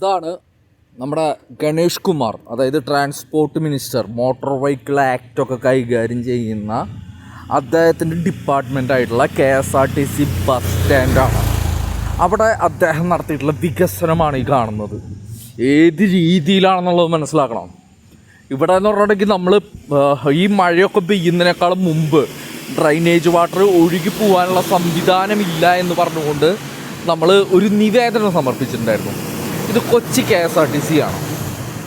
ഇതാണ് നമ്മുടെ ഗണേഷ് കുമാർ അതായത് transport minister motor vehicle act ഒക്കെ കൈകാര്യം ചെയ്യുന്ന അദ്ദേഹത്തിന്റെ ഡിപ്പാർട്ട്മെന്റ് ആയിട്ടുള്ള K S R T C bus സ്റ്റാൻഡാണ് അവിടെ അദ്ദേഹം നടത്തിയിട്ടുള്ള വികസനമാണ് ഈ കാണുന്നത്. ഏത് രീതിയിലാണെന്നുള്ളത് മനസ്സിലാക്കണം. ഇവിടെ എന്ന് പറഞ്ഞിട്ടുണ്ടെങ്കിൽ നമ്മൾ ഈ മഴയൊക്കെ പെയ്യുന്നതിനേക്കാളും മുമ്പ് ഡ്രൈനേജ് വാട്ടർ ഒഴുകി പോകാനുള്ള സംവിധാനം ഇല്ല എന്ന് പറഞ്ഞുകൊണ്ട് നമ്മൾ ഒരു നിവേദനം സമർപ്പിച്ചിട്ടുണ്ടായിരുന്നു. ഇത് Kochi K S R T C ആണ്.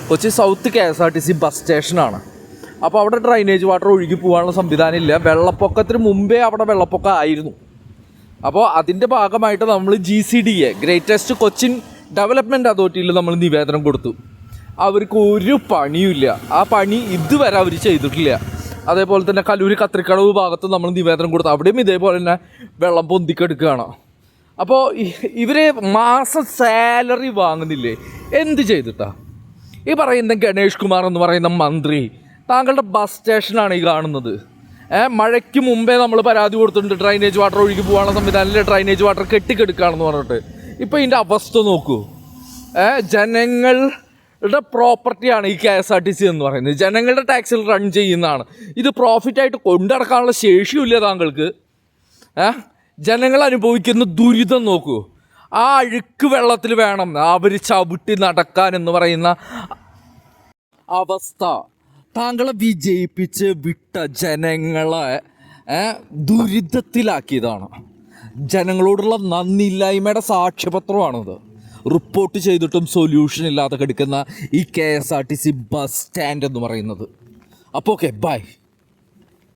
Kochi south K S R T C bus സ്റ്റേഷനാണ് അപ്പോൾ അവിടെ ഡ്രൈനേജ് വാട്ടർ ഒഴുകി പോകാനുള്ള സംവിധാനം ഇല്ല. വെള്ളപ്പൊക്കത്തിന് മുമ്പേ അവിടെ വെള്ളപ്പൊക്കം ആയിരുന്നു. അപ്പോൾ അതിന്റെ ഭാഗമായിട്ട് നമ്മൾ G C D A greatest Cochin development അതോറിറ്റിയിൽ നമ്മൾ നിവേദനം കൊടുത്തു. അവർക്ക് ഒരു പണിയുമില്ല ആ പണി ഇതുവരെ അവർ ചെയ്തിട്ടില്ല. അതേപോലെ തന്നെ കല്ലൂരി കത്രിക്കടവ് ഭാഗത്ത് നമ്മൾ നിവേദനം കൊടുത്തു. അവിടെയും ഇതേപോലെ തന്നെ വെള്ളം പൊന്തിക്കെടുക്കുകയാണ്. അപ്പോൾ ഇവർ മാസം സാലറി വാങ്ങുന്നില്ലേ? എന്ത് ചെയ്തിട്ടാ? ഈ പറയുന്ന ഗണേഷ് കുമാർ എന്ന് പറയുന്ന മന്ത്രി താങ്കളുടെ ബസ് സ്റ്റേഷനാണ് ഈ കാണുന്നത്. മഴയ്ക്ക് മുമ്പേ നമ്മൾ പരാതി കൊടുത്തിട്ടുണ്ട് ഡ്രൈനേജ് വാട്ടർ ഒഴുകി പോകാനുള്ള സംവിധാനത്തിൽ ഡ്രൈനേജ് വാട്ടർ കെട്ടിക്കെടുക്കുകയാണെന്ന് പറഞ്ഞിട്ട്. ഇപ്പോൾ ഇതിന്റെ അവസ്ഥ നോക്കൂ. ജനങ്ങളുടെ പ്രോപ്പർട്ടിയാണ് ഈ K S R T C എന്ന് പറയുന്നത്. ജനങ്ങളുടെ ടാക്സിൽ റൺ ചെയ്യുന്നതാണ്. ഇത് പ്രോഫിറ്റായിട്ട് കൊണ്ടുനടക്കാനുള്ള ശേഷിയുമില്ല താങ്കൾക്ക്. ഏ ജനങ്ങൾ അനുഭവിക്കുന്ന ദുരിതം നോക്കൂ. ആ അഴുക്ക് വെള്ളത്തിൽ വേണം അവർ ചവിട്ടി നടക്കാൻ എന്ന് പറയുന്ന അവസ്ഥ. താങ്കളെ വിജയിപ്പിച്ച് വിട്ട ജനങ്ങളെ ദുരിതത്തിലാക്കിയതാണ്. ജനങ്ങളോടുള്ള നന്ദിയില്ലായ്മയുടെ സാക്ഷ്യപത്രമാണത്. റിപ്പോർട്ട് ചെയ്തിട്ടും സൊല്യൂഷൻ ഇല്ലാതെ കിടക്കുന്ന ഈ K S R T C bus stand എന്ന് പറയുന്നത്. അപ്പോൾ ഓക്കെ ബൈ.